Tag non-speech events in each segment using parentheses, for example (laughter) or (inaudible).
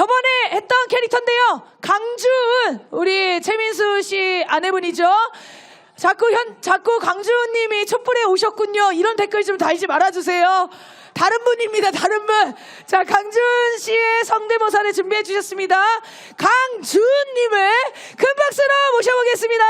저번에 했던 캐릭터인데요. 강준 우리 최민수 씨 아내분이죠. 자꾸 현 자꾸 강준님이 촛불에 오셨군요. 이런 댓글 좀 달지 말아주세요. 다른 분입니다. 다른 분. 자 강준 씨의 성대모사를 준비해 주셨습니다. 강준님을 큰 박수로 모셔보겠습니다.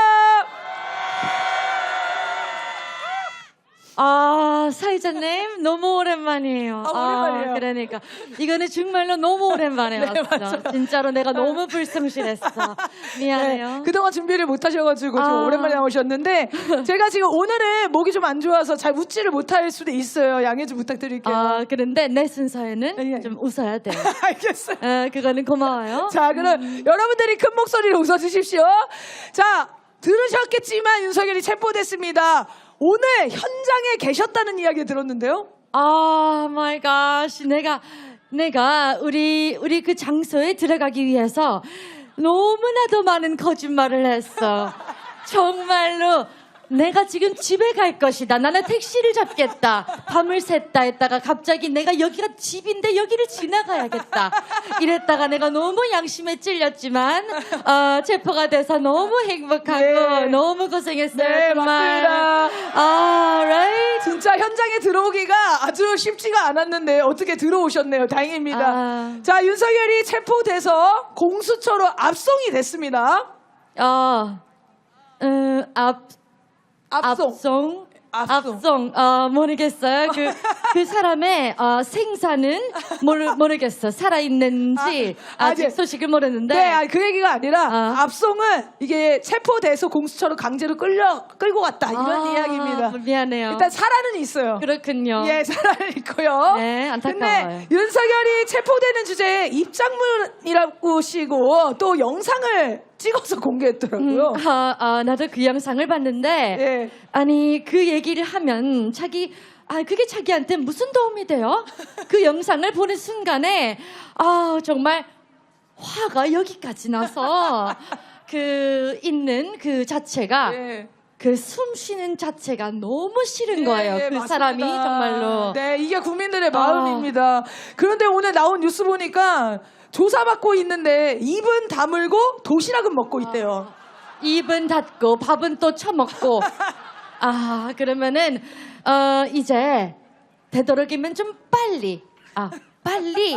아, 사회자님, 너무 오랜만이에요. 아, 오랜만이에요. 그러니까. 이거는 정말로 너무 오랜만에 (laughs) 네, 왔어. 맞아요. 진짜로 내가 너무 불성실했어. 미안해요. 네, 그동안 준비를 못 하셔가지고 지금 아. 오랜만에 나오셨는데 제가 지금 오늘은 목이 좀 안 좋아서 잘 웃지를 못할 수도 있어요. 양해 좀 부탁드릴게요. 아, 그런데 내 순서에는 예. 좀 웃어야 돼. (laughs) 알겠어요. 어, 그거는 고마워요. 자, 그럼 여러분들이 큰 목소리로 웃어주십시오. 자, 들으셨겠지만 윤석열이 체포됐습니다. 오늘 현장에 계셨다는 이야기 들었는데요. 아, 마이 갓. 내가, 내가 우리, 우리 그 장소에 들어가기 위해서 너무나도 많은 거짓말을 했어. 정말로. 내가 지금 집에 갈 것이다. 나는 택시를 잡겠다. 밤을 샜다 했다가 갑자기 내가 여기가 집인데 여기를 지나가야겠다. 이랬다가 내가 너무 양심에 찔렸지만, 어, 체포가 돼서 너무 행복하고 네. 너무 고생했어요. 네, 정말. 맞습니다. 아, right. 진짜 현장에 들어오기가 아주 쉽지가 않았는데 어떻게 들어오셨네요. 다행입니다. 아. 자, 윤석열이 체포돼서 공수처로 압송이 됐습니다. 어, 음, 앞, 압송. 압송. 압송. 압송. 어, 모르겠어요. 그, 그 사람의, 어, 생사는 모르, 모르겠어. 살아있는지 아, 아, 직 네. 소식을 모르는데. 네, 아니, 그 얘기가 아니라 아. 압송은 이게 체포돼서 공수처로 강제로 끌려 끌고 갔다 이런 아, 이야기입니다. 미안해요. 일단 살아는 있어요. 그렇군요. 예, 살아는 있고요. 네, 안타까워요. 근데 윤석열이 체포되는 주제에 입장문이라고 시고 또 영상을 찍어서 공개했더라고요. 아, 아, 나도 그 영상을 봤는데. 예. 아니, 그 얘기를 하면 자기, 아, 그게 자기한테 무슨 도움이 돼요? 그 영상을 보는 순간에, 아, 정말 화가 여기까지 나서, 그, 있는 그 자체가, 예. 그 숨 쉬는 자체가 너무 싫은 거예요. 예, 그 맞습니다. 사람이 정말로. 네, 이게 국민들의 아. 마음입니다. 그런데 오늘 나온 뉴스 보니까 조사받고 있는데 입은 다물고 도시락은 먹고 있대요. 입은 닫고 밥은 또 처먹고. (laughs) 아, 그러면은, 어, 이제, 되도록이면 좀 빨리, 아, 빨리,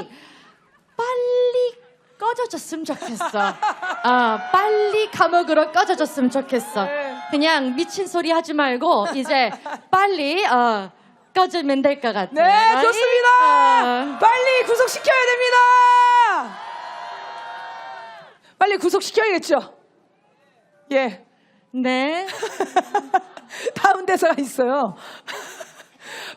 빨리 꺼져줬으면 좋겠어. 아, 빨리 감옥으로 꺼져줬으면 좋겠어. 네. 그냥 미친 소리 하지 말고, 이제, 빨리, 어, 꺼지면 될 것 같아. 네, 좋습니다. 어, 빨리 구속시켜야 됩니다. 빨리 구속시켜야겠죠. 예. 네. (laughs) 다음 대사가 있어요.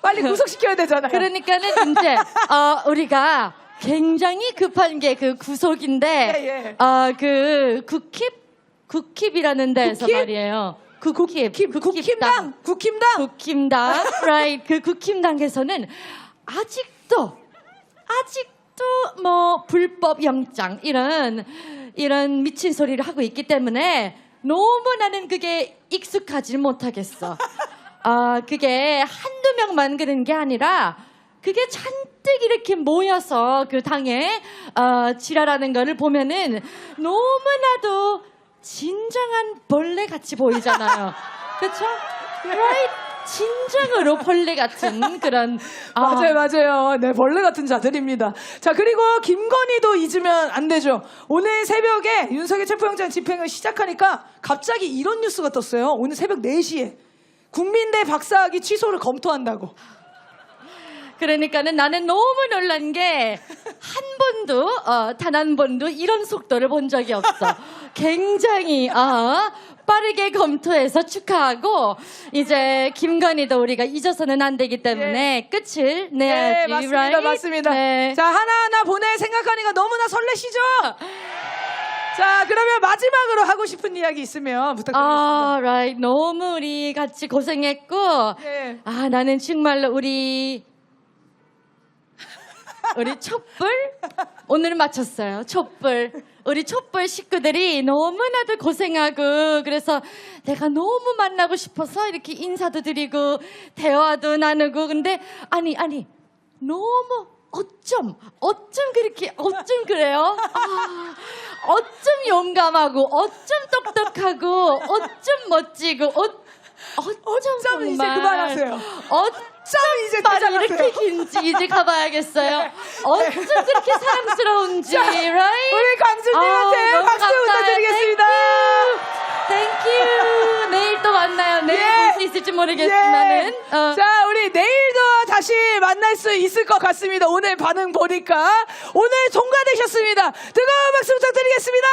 빨리 구속시켜야 되잖아요. 그러니까는 이제 어, 우리가 굉장히 급한 게 그 구속인데 예, 예. 어, 그 국힙 국힙이라는 데서 국힙? 말이에요. 국힙 국힘, 국힘당, 국힘당. 국힘당 (laughs) right 그 국힘당에서는 아직도 아직도 뭐 불법 영장 이런 이런 미친 소리를 하고 있기 때문에 너무 나는 그게 익숙하지 못하겠어. 아 그게 한두 명만 그런 게 아니라 그게 잔뜩 이렇게 모여서 그 당에 어, 지랄하는 거를 보면은 너무나도 진정한 벌레 같이 보이잖아요. (laughs) 그렇죠? right? 진정으로 벌레 같은 그런 아, 맞아요, 맞아요. 네, 벌레 같은 자들입니다. 자, 그리고 김건희도 잊으면 안 되죠. 오늘 새벽에 윤석열 체포영장 집행을 시작하니까 갑자기 이런 뉴스가 떴어요. 오늘 새벽 4시에. 국민대 박사학위 취소를 검토한다고. 그러니까는 나는 너무 놀란 게 한 번도 어, 단 한 번도 이런 속도를 본 적이 없어. 굉장히 어, 빠르게 검토해서 축하하고 이제 김건희도 우리가 잊어서는 안 되기 때문에 끝을 내야지. 네, 맞습니다, right? 맞습니다. 네. 자, 하나하나 보낼 생각하니까 너무나 설레시죠? 자, 그러면 마지막으로 하고 싶은 이야기 있으면 부탁드리겠습니다. 아, right. 너무 우리 같이 고생했고 네. 아, 나는 정말로 우리 우리 촛불 오늘 마쳤어요. 촛불. 우리 촛불 식구들이 너무나도 고생하고 그래서 내가 너무 만나고 싶어서 이렇게 인사도 드리고 대화도 나누고 근데 아니 아니 너무 어쩜 어쩜 그렇게 어쩜 그래요? 아, 어쩜 용감하고 어쩜 똑똑하고 어쩜 멋지고 어, 어쩜 어쩜 이제 정말 그만하세요. 어쩜 점 이제 말이. 이렇게 긴지 이제 가봐야겠어요. (laughs) 어쩜 그렇게 사랑스러운지, right? 우리 강준님한테 아우, 너무 박수. 부탁드리겠습니다. 땡큐. 내일 또 만나요. 내일 예. 볼수 있을지 모르겠지만은. 예. 어. 자, 우리 내일도 다시 만날 수 있을 것 같습니다. 오늘 반응 보니까. 오늘 종가되셨습니다. 뜨거운 박수 부탁드리겠습니다.